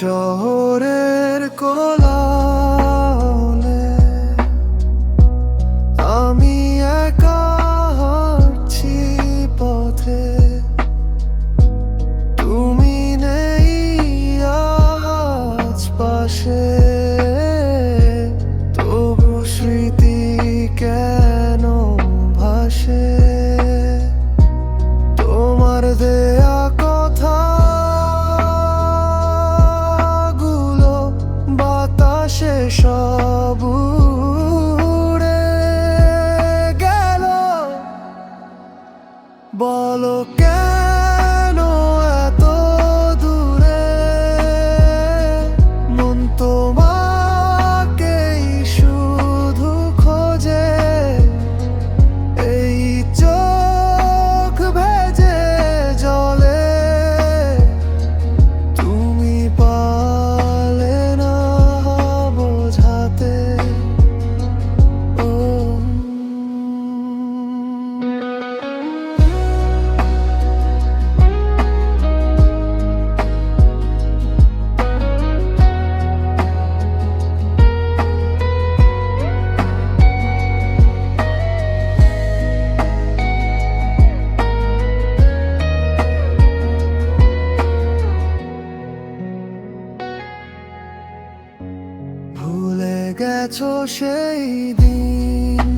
শহরের কোলাহলে আমি একা হাঁটছি পথে। তুমি নেই আজ পাশে। বলো কেন ভুলে গেছো সেই দিন